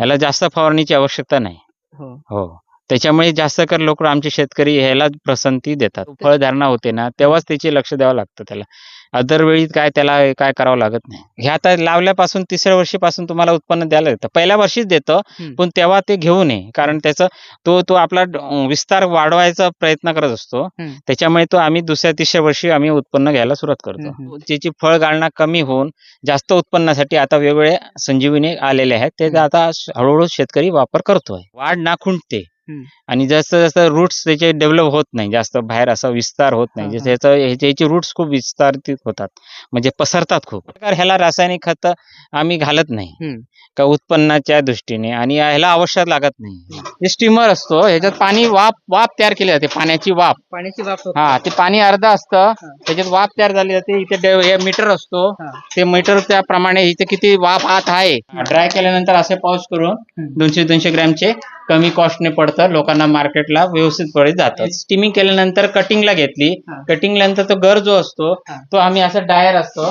ह्याला जास्त फवारणीची आवश्यकता नाही. हो. हो. त्याच्यामुळे जास्त कर लोक आमचे शेतकरी ह्याला पसंती देतात फळधारणा होते ना तेव्हाच त्याचे लक्ष द्यावं लागतं त्याला अदर वेळी काय त्याला काय करावं लागत नाही हे आता लावल्यापासून तिसऱ्या वर्षीपासून तुम्हाला उत्पन्न द्यायला देतं पहिल्या वर्षीच देतं. पण तेव्हा ते घेऊ नये कारण त्याचं तो तो आपला विस्तार वाढवायचा प्रयत्न करत असतो. त्याच्यामुळे तो आम्ही दुसऱ्या तिसऱ्या वर्षी आम्ही उत्पन्न घ्यायला सुरुवात करतो. त्याची फळगाळणा कमी होऊन जास्त उत्पन्नासाठी आता वेगवेगळे संजीवनी आलेले आहेत ते. आता हळूहळू शेतकरी वापर करतोय वाढ ना खुंटते हम्म. आणि जसं जसं रूट्स त्याचे डेव्हलप होत नाही जास्त बाहेर असा विस्तार होत नाही. त्याचं ह्याचे रूट्स खूप विस्तारित होतात. म्हणजे पसरतात खूप. ह्याला रासायनिक खत आम्ही घालत नाही. का उत्पन्नाच्या दृष्टीने आणि ह्याला आवश्यक लागत नाही. हे स्टीमर असतो ह्याच्यात पाणी वाफ वाफ तयार केली जाते पाण्याची वाफ पाण्याची वाफ होते. हा ते पाणी अर्ध असतं त्याच्यात वाफ तयार झाली जाते इथे मीटर असतो. ते मीटर त्याप्रमाणे इथे किती वाफ आत आहे. ड्राय केल्यानंतर असे पाऊस करून. दोनशे दोनशे ग्रॅमचे कमी कॉस्टने पडतं. लोकांना मार्केटला व्यवस्थितपणे जातं. स्टिमिंग केल्यानंतर कटिंगला घेतली. कटिंगला नंतर तो गर जो असतो. तो आम्ही असं डायर असतो.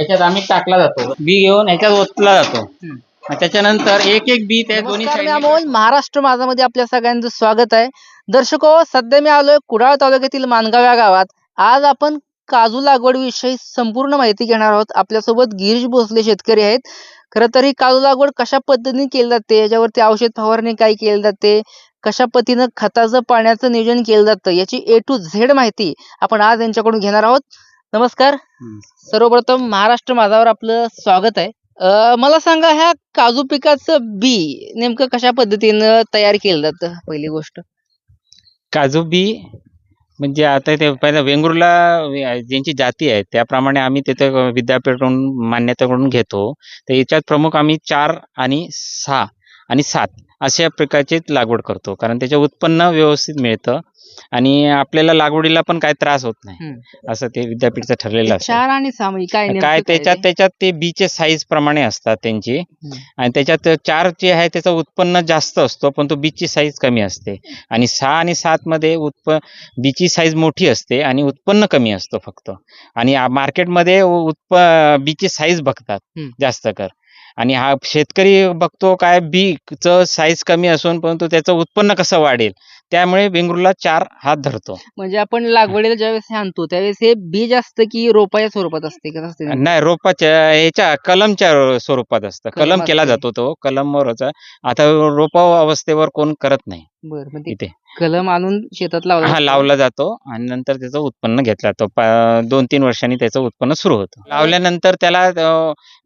याच्यात आम्ही टाकला जातो. बी घेऊन याच्यात ओतला जातो. त्याच्यानंतर एक एक बी त्या दोन्ही अमोल. महाराष्ट्र माझामध्ये आपल्या सगळ्यांचं स्वागत आहे. दर्शको सध्या मी आलोय कुडाळ तालुक्यातील मानगाव या गावात. आज आपण काजू लागवड विषयी संपूर्ण माहिती घेणार आहोत. आपल्यासोबत गिरीश भोसले शेतकरी आहेत. खरं तर ही काजू लागवड कशा पद्धतीने केली जाते? याच्यावरती औषध फवारणी काय केली जाते? कशा पद्धतीनं खताचं पाण्याचं नियोजन केलं जातं याची ए टू झेड माहिती आपण आज यांच्याकडून घेणार आहोत. नमस्कार. सर्वप्रथम महाराष्ट्र माझावर आपलं स्वागत आहे. अं, मला सांगा ह्या काजू पिकाचं बी नेमकं कशा पद्धतीनं तयार केलं जातं? पहिली गोष्ट. काजू बी म्हणजे आता ते पहिला वेंगुर्ला ज्यांची जाती आहे त्याप्रमाणे आम्ही तिथे विद्यापीठाकडून मान्यताकडून घेतो. तर याच्यात प्रमुख आम्ही चार आणि सहा आणि सात. अशा प्रकारचे लागवड करतो. कारण त्याचे उत्पन्न व्यवस्थित मिळतं आणि आपल्याला लागवडीला पण काय त्रास होत नाही. असं ते विद्यापीठचं ठरलेलं असतं. चार आणि सहा काय त्याच्यात ते? त्याच्यात ते बीचे साईज प्रमाणे असतात त्यांची. आणि त्याच्यात चार जे आहे त्याचं उत्पन्न जास्त असतो पण तो बीची साईज कमी असते. आणि सहा आणि सात मध्ये उत्प बीची साईज मोठी असते आणि उत्पन्न कमी असतं फक्त. आणि मार्केटमध्ये उत्प बीची साईज बघतात. जास्त कर. आणि हा शेतकरी बघतो काय बीचं साईज कमी असून परंतु त्याचं उत्पन्न कसं वाढेल? त्यामुळे वेंगुर्ला चार हात धरतो. म्हणजे आपण लागवडीला ज्यावेळेस हे आणतो त्यावेळेस हे बी जास्त की रोपाच्या स्वरूपात असते कसं असते? नाही रोपाच्या ह्याच्या कलमच्या स्वरूपात असतं. कलम कलम केला असते. जातो तो. कलमवरच आता रोपा अवस्थेवर कोण करत नाही. बरं इथे. कलम आणून शेतात लावला हा जातो. लावला जातो आणि नंतर त्याचं उत्पन्न घेतलं जातं. दोन तीन वर्षांनी त्याचं उत्पन्न सुरू होतं. लावल्यानंतर त्याला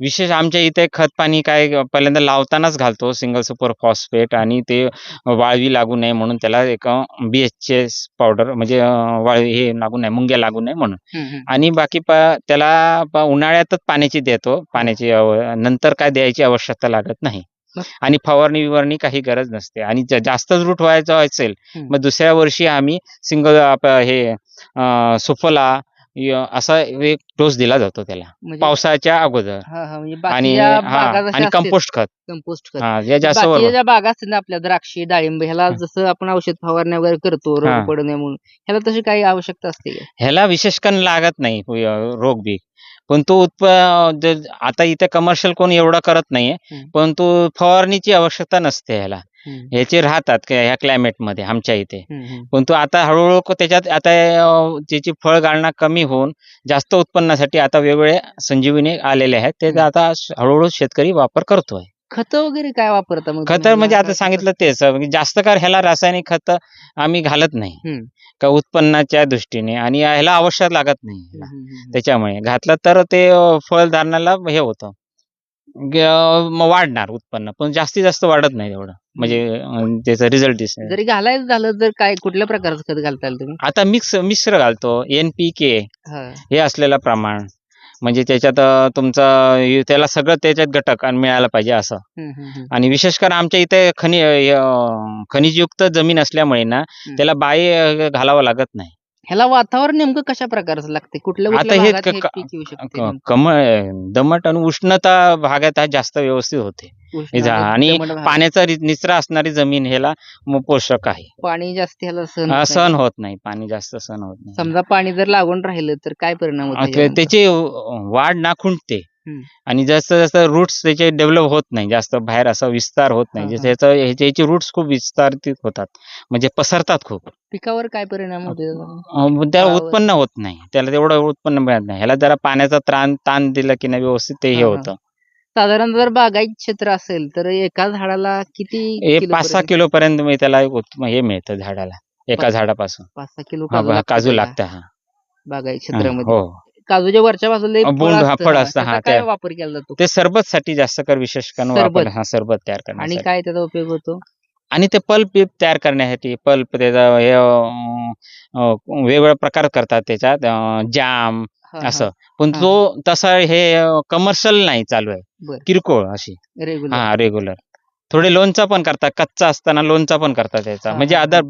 विशेष आमच्या इथे खत पाणी काय पहिल्यांदा लावतानाच घालतो. सिंगल सुपर फॉस्फेट आणि ते वाळवी लागू नये म्हणून त्याला एक बीएचचे पावडर म्हणजे अं, वाळवी हे लागू नये मुंग्या लागू नये म्हणून. आणि बाकी त्याला उन्हाळ्यातच पाण्याची देतो पाण्याची नंतर काय द्यायची आवश्यकता लागत नाही? आणि फवारणी बिवारणी काही गरज नसते आणि जास्तच रूट व्हायचं असेल. मग दुसऱ्या वर्षी आम्ही सिंगल हे सुफला य- असा एक डोस दिला जातो त्याला म्हणजे पावसाच्या अगोदर हा हा म्हणजे आणि बाकीच्या हा बागा जशा आणि असतील, कंपोस्ट खत कंपोस्ट खत हा या जास्त बाकीच्या बरोबर ज्या बागा असतील ना आपल्या द्राक्षी डाळिंब ह्याला हा. जसं आपण औषध फवारणी वगैरे करतो हा. रोग पडू नये म्हणून ह्याला तशी काही आवश्यकता असते का? ह्याला विशेष कण लागत नाही रोग बी पण तो उत्प ज- आता इथे कमर्शियल कोण एवढं करत नाहीये हम्म. पण तो फवारणीची आवश्यकता नसते ह्याला ह्याचे राहतात ह्या क्लायमेटमध्ये आमच्या इथे हम्म, हम्म. पण तो आता हळूहळू त्याच्यात आता त्याची फळगाळणा कमी होऊन जास्त उत्पन्नासाठी आता वेगवेगळे संजीवनी आलेले आहेत ते. आता हळूहळू शेतकरी वापर करतोय खत वगैरे काय वापरता मग खत? म्हणजे आता सांगितलं तेच म्हणजे जास्त कर ह्याला रासायनिक खत आम्ही घालत नाही. का उत्पन्नाच्या दृष्टीने आणि ह्याला आवश्यक लागत नाही. त्याच्यामुळे घातलं तर ते फळधारणाला हे होतं वाढणार उत्पन्न पण जास्तीत जास्त वाढत नाही एवढं म्हणजे अं, त्याचा रिझल्ट दिसेल. जरी घालायचं झालं तर काय कुठल्या प्रकारचं खत घालता तुम्ही? आता मिक्स मिश्र घालतो. एन पी के हा. हे असलेलं प्रमाण. म्हणजे त्याच्यात अं, तुमचं त्याला सगळं त्याच्यात घटक आणि मिळायला पाहिजे असं. हम्म, हम्म, हम्म. आणि विशेष करून आमच्या इथे खनि अं, खनिजयुक्त जमीन असल्यामुळे ना त्याला बाई अं, घालावं लागत नाही. ह्याला वातावरण नेमकं कशा प्रकारचं लागते कुठल्या आता कुठल्या हे भागात क- हे क- पीक येऊ शकते क- नेमकं? कम दमट आणि उष्णता भागात हा जास्त व्यवस्थित होते उष्ण झा- आणि आणि दमट भाग. पाण्याचा रि- निचरा असणारी जमीन ह्याला म- पोषक आहे पाणी जास्त ह्याला सहन अं, होत सहन नाही. होत नाही पाणी जास्त सहन होत नाही समजा पाणी जर लागून राहिलं तर काय परिणाम अं, होतो त्याची वाढ ना खुंटते. आणि जास्त जास्त रूट्स त्याचे डेव्हलप होत नाही. जास्त बाहेर असा विस्तार होत नाही. हा, जसं हा. याचं ह्याचे याचे रूट्स खूप विस्तारित होतात. म्हणजे पसरतात खूप. पिकावर काय परिणाम होतो? त्याचा? त्याला उत्पन्न होत नाही. त्याला तेवढं उत्पन्न मिळत नाही. ह्याला जरा पाण्याचा त्राण ताण दिला की नाही व्यवस्थित ते हे. होतं. साधारण जर बागायत क्षेत्र असेल तर एका झाडाला किती पाच सहा? किलो पर्यंत त्याला हे मिळतं झाडाला. एका झाडापासून. पाच सहा किलो काजू लागतं हा. बागायत क्षेत्रामध्ये. हो. काजूच्या वरच्या बाजूला एक अ, फळ बोंड, हा, असतं, फळ हा. असतं, हा, त्याचा काय त्या- वापर केला जातो ते सरबत साठी जास्त कर विशेष करून सरबत. वापर हा सरबत तयार आणि करण्यासाठी काय त्याचा उपयोग होतो आणि ते पल्प तयार करण्यासाठी पल्प त्याचा हे अं, अं, वेगवेगळ्या प्रकार करतात त्याच्यात जाम. असं पण हा. तो तसा हे कमर्शियल नाही चालू आहे बर. किरकोळ अशी रेग्युलर हा रेग्युलर थोडे लोणचा पण करतात कच्चा असताना लोणचा पण करतात त्याचा हा, म्हणजे हा, अदर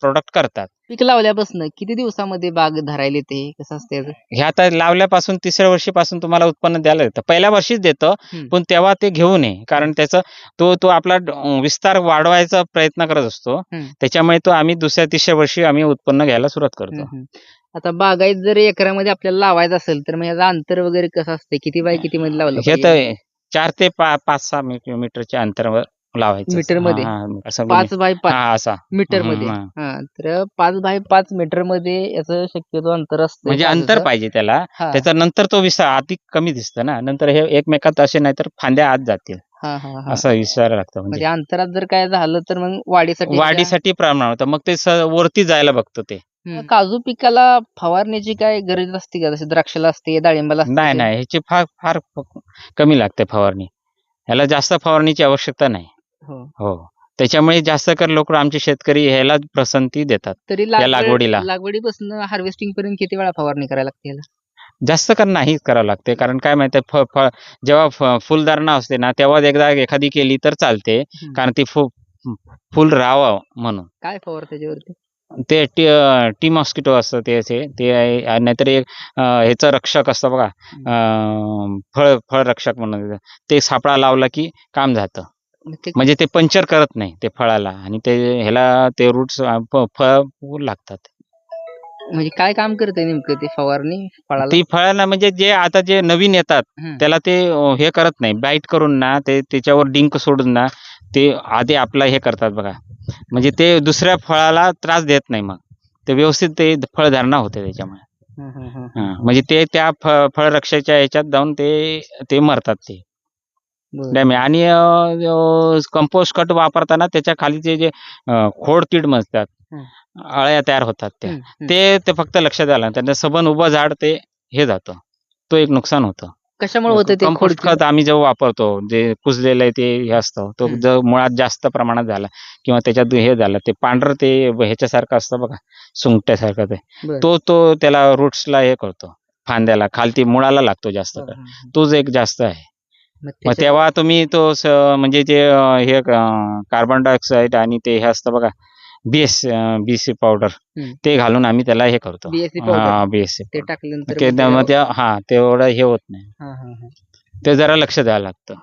प्रोडक्ट करतात पीक लावल्यापासून किती दिवसामध्ये बाग धरायला येते कसं असते? हे आता लावल्यापासून तिसऱ्या वर्षीपासून तुम्हाला उत्पन्न द्यायला येतं पहिल्या वर्षीच देतं हम्म. पण तेव्हा ते घेऊ नये कारण त्याचं तो तो आपला विस्तार वाढवायचा प्रयत्न करत असतो हम्म. त्याच्यामुळे तो आम्ही दुसऱ्या तिसऱ्या वर्षी आम्ही उत्पन्न घ्यायला सुरुवात करतो हम्म, हम्म. आता बागायत जर एकरामध्ये आपल्याला लावायचं असेल तर मग याचं अंतर वगैरे कसं असते किती बाय किती मध्ये लावलं हे पाहिजे? तर चार ते पा पाच सहा मी- मीटरच्या अंतरावर लावायचं. मीटरमध्ये? हा, हा, असं पाच बाय पाच. हा असा. मीटरमध्ये हा तर पाच बाय पाच मीटरमध्ये याचं शक्यतो अंतर असतं. म्हणजे अंतर पाहिजे त्याला. हा. त्याचा नंतर तो विस्तार अधिक कमी दिसतं ना. नंतर हे एकमेकात असे नाही तर फांद्या आत जातील. हा हा हा. असं विचार लागतं म्हणजे. म्हणजे अंतरात जर काय झालं तर मग वाढीसाठी वाढीसाठी प्रमाण होतं. मग ते स- वरती जायला बघतं ते. हम्म. काजू पिकाला फवारण्याची काय गरज असते का? जसे द्राक्षाला असते डाळिंबाला असते नाही ते? नाही. ह्याची फार फार फ- कमी लागते फवारणी. ह्याला जास्त फवारणीची आवश्यकता नाही. हो. हो त्याच्यामुळे जास्त कर लोक आमचे शेतकरी ह्याला पसंती देतात तरी या लागवडीला. लागवडीपासून हार्वेस्टिंग पर्यंत किती वेळा फवारणी करायला लागते याला? जास्त कर नाही करावं लागते कारण काय माहितीये फ फ जेव्हा फ- फुलधारणा असते ना तेव्हा एकदा एखादी केली तर चालते हम्म. कारण ती फु फुल राहावं म्हणून काय फवार त्याच्यावरती ते टी टी मॉस्किटो असतं ते ते ते आहे. आणि नाहीतर एक अं, ह्याचं रक्षक असतं बघा अं, फळ फळ रक्षक म्हणून ते सापळा लावला की काम जातं ते म्हणजे ते पंचर करत नाही ते फळाला आणि ते ह्याला ते रूट्स फळ लागतात. म्हणजे काय काम करते नेमकं ते फवारणी फळाला? ती फळांना म्हणजे जे आता जे नवीन येतात हम्म. त्याला ते अं, हे करत नाही. बाईट करून ना ते त्याच्यावर डिंक सोडून ना ते आधी आपला हे करतात बघा. म्हणजे ते दुसऱ्या फळाला त्रास देत नाही मग. ते व्यवस्थित ते फळधारणा होते त्याच्यामुळे. हम्म, हम्म, हम्म. हा, म्हणजे ते त्या फ फळरक्षाच्या ह्याच्यात जाऊन ते ते मरतात ते. डॅमे आणि कंपोस्ट खत वापरताना त्याच्या खालीचे जे अं, खोड कीड म्हणतात हं. अळ्या तयार होतात त्या. ते ते फक्त लक्षात आलं त्यांना सबन उभं झाड ते हे जातं तो एक नुकसान होतं कशामुळे होतं ते कंपोस्ट खोडकीड? खत आम्ही जेव्हा वापरतो जे कुजलेलं आहे ते हे असतं तो. जर मुळात जास्त प्रमाणात झाला किंवा त्याच्यात हे झालं ते पांढरं ते ह्याच्यासारखं असतं बघा सुंगट्यासारखं ते बरं. तो तो त्याला रूट्सला हे करतो फांद्याला खालती मुळाला लागतो जास्त हं. तोच एक जास्त आहे मग तेव्हा तुम्ही तो स- म्हणजे जे अं, हे कार्बन डायऑक्साईड आणि ते हे असतं बघा बीएस बीसी पावडर. ते घालून आम्ही त्याला हे करतो BSC powder. हा बीएससी ते टाकल्यानंतर ते मग हा तेवढं हे होत नाही हं, हं, हं. ते जरा लक्ष द्यावं लागतं.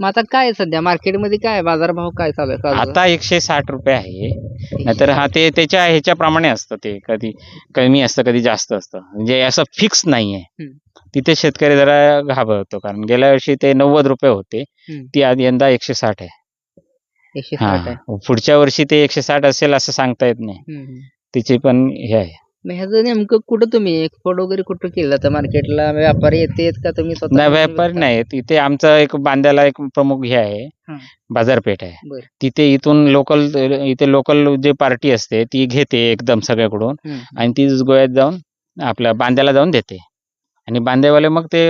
मग आता काय आहे सध्या मार्केटमध्ये काय आहे? बाजारभाव काय चालू आहे काजूचा? आता एकशे साठ रुपये आहे नाहीतर हा. ते त्याच्या ह्याच्याप्रमाणे असतं ते कधी कमी असतं कधी जास्त असतं म्हणजे असं फिक्स नाहीये हं. तिथे शेतकरी जरा घाबरतो कारण गेल्या वर्षी ते नव्वद रुपये होते. ती आज यंदा एकशे साठ आहे एकशे साठ आहे हा पुढच्या वर्षी ते एकशे साठ असेल असं सांगता येत नाही. तिची पण हे आहे मग ह्याचं नेमकं कुठं तुम्ही एक्सपोर्ट वगैरे कुठं केलं जातं मार्केटला व्यापारी येतेत का तुम्ही स्वतः नाही व्यापारी विकता? नाही तिथे आमचं एक बांद्याला एक प्रमुख हे आहे हं. बाजारपेठ आहे बरं. तिथे इथून लोकल इथे लोकल जे पार्टी असते ती घेते एकदम सगळ्याकडून. आणि ती गोव्यात जाऊन आपल्या बांद्याला जाऊन देते आणि बांद्यावाले मग ते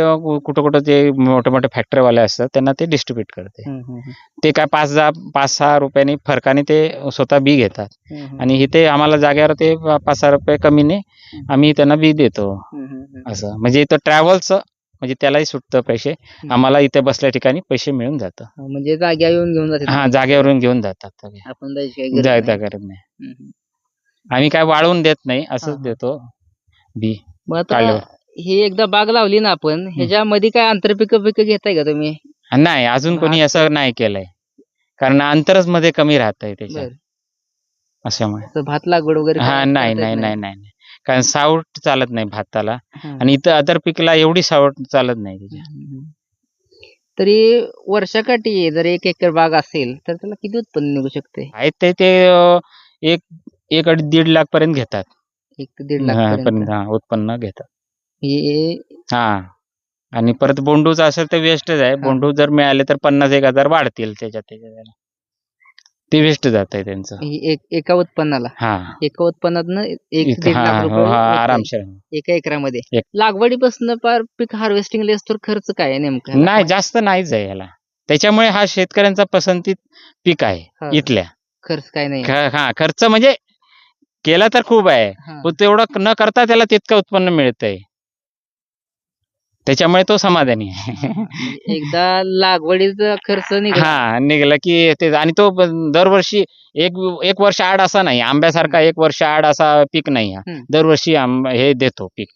कुठं कुठं ते मोठे मोठे फॅक्टरीवाले असतात त्यांना ते डिस्ट्रीब्यूट करते. ते काय पाच दहा पाच सहा रुपयाने फरकाने ते स्वतः बी घेतात. आणि इथे आम्हाला जागेवर ते पाच सहा रुपये कमीने आम्ही त्यांना बी देतो. असं म्हणजे इथं ट्रॅव्हलचं म्हणजे त्यालाही सुटतं पैसे आम्हाला इथे बसल्या ठिकाणी पैसे मिळून जातं हं, म्हणजे जाग्या येऊन घेऊन जाते हा जागेवरून घेऊन जातात. आपण जायची गरज नाही. करत नाही. आम्ही काय वाळवून देत नाही असंच. देतो बी काढल्यावर. हे एकदा बाग लावली ना आपण ह्याच्यामध्ये काय आंतरपिक पिक घेताय का तुम्ही? नाही अजून कोणी असं नाही केलंय. कारण अंतरच मध्ये कमी राहत आहे त्याच्या बर अशामुळे भात लागवड वगैरे हा करता नाही येत नाही नाही. नाही नाही. कारण सावट चालत नाही भाताला. हं. आणि इथं अदर पिकला एवढी सावट चालत नाही त्याच्या हं. तरी वर्षाकाठी जर एक एकर बाग असेल तर त्याला किती उत्पन्न निघू शकते? आहेत ते ते अं, एक एक अडीच दीड लाख पर्यंत घेतात. एक ते दीड लाख हा, पर्यंत. पर्यंत, हा, उत्पन्न घेतात. हे हा. आणि परत बोंडूच असेल तर वेस्टच आहे. बोंडू जर मिळाले तर पन्नास एक हजार वाढतील त्याच्यात त्याच्यात ते वेस्ट जात आहे त्यांचं. हे एक एका उत्पन्नाला. हा. एका उत्पन्नातनं एक दीड हा लाख रुपये होतंय. आरामशीर. एका एकरामध्ये. एक. लागवडीपासून पार पीक हार्वेस्टिंग तर खर्च काय आहे नेमका? नाही जास्त नाहीच आहे याला त्याच्यामुळे हा शेतकऱ्यांचा पसंतीत पीक आहे. इथल्या. खर्च काय नाही. ख- हा खर्च म्हणजे केला तर खूप आहे. हा. पण तेवढं न करता त्याला तितकं उत्पन्न मिळतंय. त्याच्यामुळे तो समाधानी आहे. म्हणजे एकदा लागवडीचा खर्च निघाला. हा निघाला की ते आणि तो ब- दरवर्षी एक एक वर्ष आड असा नाही. आंब्यासारखा एक वर्ष आड असा पीक नाही. हा. हम्म. दरवर्षी आंबा हे देतो पीक.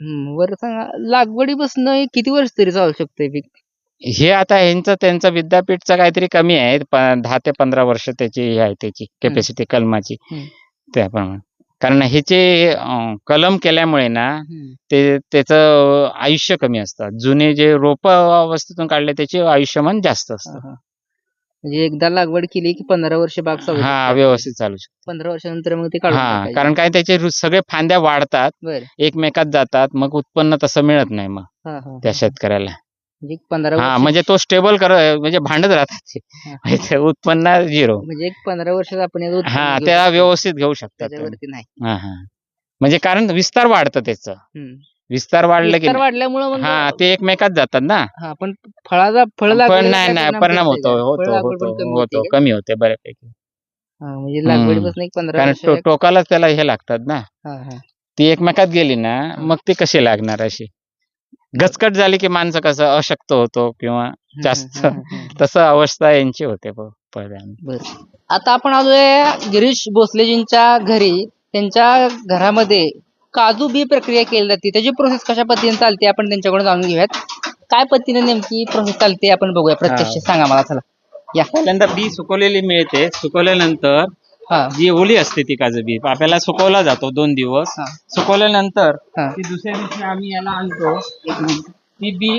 हम्म, बरं सांगा लागवडीपासून किती वर्ष तरी चालू शकते पीक? हे आता ह्यांचं त्यांचं विद्यापीठचं काहीतरी कमी आहे. प- दहा ते पंधरा वर्ष त्याची हे आहे त्याची कॅपॅसिटी कलमाची. हम्म. त्याप्रमाणे. कारण ह्याचे कलम केल्यामुळे ना. ते त्याचं आयुष्य कमी असतं जुने जे रोप अवस्थेतून काढले त्याचे आयुष्यमान जास्त असतं. म्हणजे एकदा लागवड केली की पंधरा वर्ष बाग हा. व्यवस्थित चालू शकतो पंधरा वर्षानंतर मग ते हा. कारण काय त्याचे सगळे फांद्या वाढतात एकमेकात जातात मग उत्पन्न तसं मिळत नाही मग त्या. शेतकऱ्याला म्हणजे पंधरा हा म्हणजे तो स्टेबल कर म्हणजे भांडत राहतात ते. ते उत्पन्न झिरो म्हणजे एक पंधरा वर्षात आपण उत्पन्न हा घेऊ त्याला शकतो. व्यवस्थित घेऊ शकतात ते. त्याच्यावरती नाही हा हा म्हणजे कारण विस्तार वाढतं त्याचं हम्म. विस्तार वाढलं की विस्तार वाढल्यामुळे मग हा ते एकमेकात जातात ना हा पण फळाचा फळ पण नाही काय नाही परिणाम पडतोय होतो? होतो होतो कमी होते होतो का? कमी होते बऱ्यापैकी हा, म्हणजे लागवडीपासून एक पंधरा कारण वर्ष टो- टोकालाच त्याला हे लागतात ना हा, हा. ती एकमेकात गेली ना मग ते कशी लागणार अशी गचकट झाली की माणसं कसं अशक्त होतो किंवा जास्त. तसं अवस्था यांची होते पहिल्यांदा आता आपण आलोय गिरीश भोसलेजींच्या घरी. त्यांच्या घरामध्ये काजू बी प्रक्रिया केली जाते. त्याची प्रोसेस कशा पद्धतीने चालते आपण त्यांच्याकडून जाणून घेऊयात. काय पद्धतीने नेमकी प्रोसेस चालते आपण बघूया. प्रत्यक्ष. सांगा मला चला. या. पहिल्यांदा बी सुकवलेली मिळते. सुकवल्यानंतर हा जी ओली असते ती काजू बी आपल्याला सुकवला जातो दोन दिवस हा. सुकवल्यानंतर हा. ती दुसऱ्या दिवशी आम्ही याला आणतो ती बी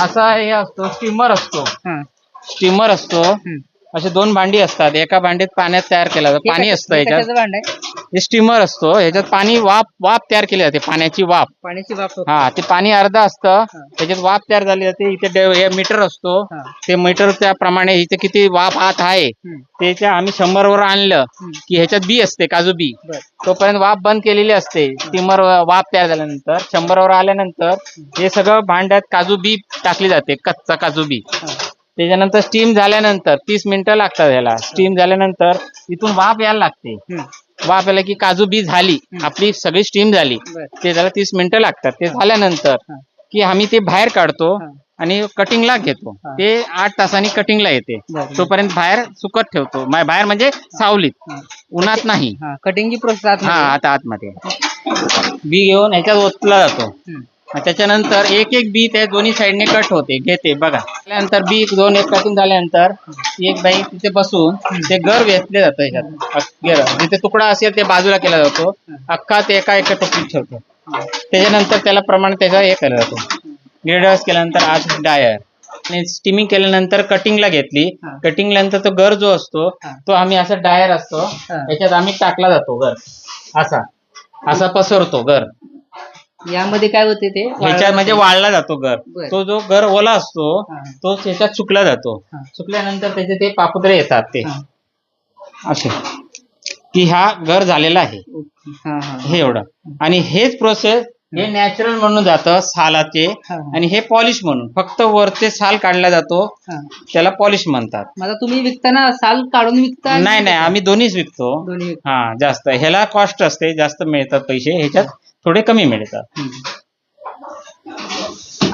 असा हे असतो स्टीमर असतो हा स्टीमर असतो हम्म. असे दोन भांडी असतात. एका भांडीत पाण्यात तयार केलं जातं. पाणी असतं याच्यात. भांड आहे? हे स्टीमर असतो. ह्याच्यात पाणी वाफ वाफ तयार केली जाते. पाण्याची वाफ. पाण्याची वाफ होते. हा ते पाणी अर्ध असतं. त्याच्यात वाफ तयार झाली जाते. इथे डे- हे मीटर असतो. हा. ते मीटर प्रमाणे इथे किती वाफ आत आहे हम्म. त्याच्या आम्ही शंभर वर आणलं हम्म. की ह्याच्यात बी असते काजू बी. बरं. तोपर्यंत वाफ बंद केलेली असते. स्टीमर वाफ तयार झाल्यानंतर शंभर वर आल्यानंतर हे सगळं भांड्यात काजू बी टाकली जाते. कच्चा काजू बी. हा. त्याच्यानंतर स्टीम झाल्यानंतर तीस मिनिटं लागतात ह्याला. स्टीम झाल्यानंतर इथून वाफ यायला लागते. वाफ यायला की काजू बी झाली. आपली सगळी स्टीम झाली. ते झालं तीस मिनिटं लागतात. ते झाल्यानंतर. की आम्ही ते बाहेर काढतो. आणि कटिंगला घेतो. ते आठ तासांनी कटिंगला येते. तोपर्यंत बाहेर सुकत ठेवतो. बाहेर म्हणजे सावलीत. उन्हात नाही. कटिंगची प्रोसेस हा आता आतमध्ये. बी घेऊन ह्याच्यात ओतला जातो. त्याच्यानंतर एक एक बी त्या दोन्ही साईडने कट होते. घेते बघा. त्यानंतर बी दोन एक कटिंग झाल्यानंतर एक बाई तिथे बसून ते गर वेचले जातं. जिथे तुकडा असेल ते बाजूला केला जातो. अख्खा ते एका एका टोपलीत ठेवतो. त्याच्यानंतर त्याला प्रमाण त्याचा हे केला जातो. ग्रेडर्स केल्यानंतर आज डायर आणि स्टिमिंग केल्यानंतर कटिंगला घेतली. हा. कटिंग नंतर तो गर जो असतो. तो आम्ही असा डायर असतो. याच्यात आम्ही टाकला जातो गर असा. असा पसरतो गर यामध्ये काय होते ते? ह्याच्यात म्हणजे वाळला जातो गर बरं. तो जो गर ओला असतो हा. तो त्याच्यात सुकला जातो. हा. सुकल्यानंतर त्याचे ते पापुद्रे येतात ते. हा. असे. की हा गर झालेला आहे. हा, हा. हे एवढं. आणि हेच प्रोसेस हे नॅचरल म्हणून जातं सालाचे. हा. आणि हे पॉलिश म्हणून. फक्त वरचे साल काढला जातो. हा. त्याला पॉलिश म्हणतात. मग आता तुम्ही विकताना साल काढून विकता नाही नाही. आम्ही दोन्हीच विकतो. दोन्ही विकता. हा जास्त. ह्याला कॉस्ट असते. जास्त मिळतात पैसे. ह्याच्यात थोडे कमी मिळतात.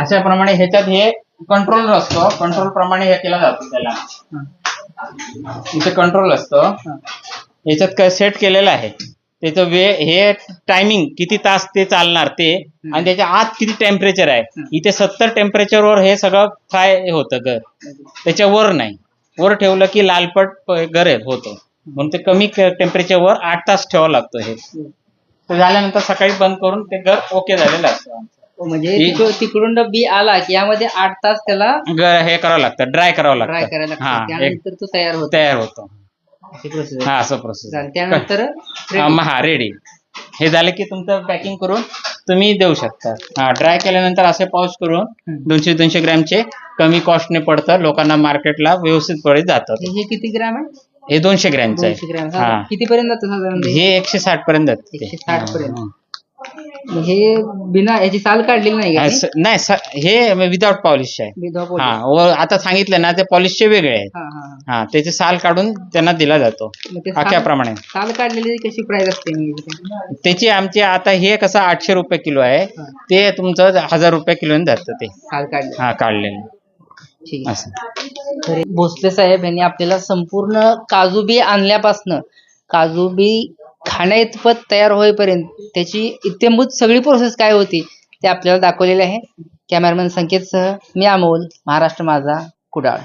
अशा प्रमाणे ह्याच्यात हे कंट्रोलर असतो. कंट्रोल प्रमाणे हे केला जातो त्याला. इथे कंट्रोल असतं. याच्यात सेट केलेलं आहे. त्याचं वे हे टायमिंग किती तास ते चालणार ते आणि त्याच्या आत किती टेम्परेचर आहे. इथे सत्तर टेम्परेचर वर हे सगळं फ्राय होतं घर. त्याच्या वर नाही. वर ठेवलं की लालपट गर होतं. म्हणून ते कमी टेम्परेचर वर आठ तास ठेवावं लागतं हे. ते झाल्यानंतर सकाळी बंद करून ते घर ओके झालेलं असतं आमचं. म्हणजे हे- तिकडून तिकडून बी आला की यामध्ये आठ तास त्याला ग- हे करावं लागतं ड्राय करावं ट्राय लागतं. करायला हा लागतं एक त्यानंतर तो तयार होतो. तयार होतो. अशी. हा असं प्रोसेस. त्यानंतर हा रेडी हे झालं की तुमचं पॅकिंग करून तुम्ही देऊ शकता. हा ड्राय केल्यानंतर असे पाऊस करून हम्म. दोनशे दोनशे ग्रॅमचे कमी कॉस्टने पडतं. लोकांना मार्केटला व्यवस्थित जातात हे किती ग्रॅम आहे? हे दोनशे ग्रॅमचं दोनशे आहे ग्रॅम हा. किती पर्यंत जातं साधारण? हे एकशे साठ पर्यंत जाते 160 पर्यंत. हे बिना याची साल काढलेली नाही का हा, स- नाही स- हे विदाउट पॉलिश आहे. हा व आता सांगितलं ना ते पॉलिशचे वेगळे आहेत. हा हा हा. हा त्याचे साल काढून त्यांना दिला जातो. मग ते साल आख्याप्रमाणे साल काढलेली कशी प्राइस असते? त्याची आमची आता हे कसं आठशे रुपये किलो आहे हा. ते तुमचं हजार रुपये किलोने जातं ते. साल काढले हा काढलेलं. ठीक. आहे. भोसले साहेब यांनी आपल्याला संपूर्ण काजू बी आणल्यापासनं काजू बी खाण्याइतपत तयार होईपर्यंत त्याची इत्यंभूत सगळी प्रोसेस काय होती ते आपल्याला दाखवलेले आहे. कॅमेरामॅन संकेतसह मी अमोल महाराष्ट्र माझा कुडाळ.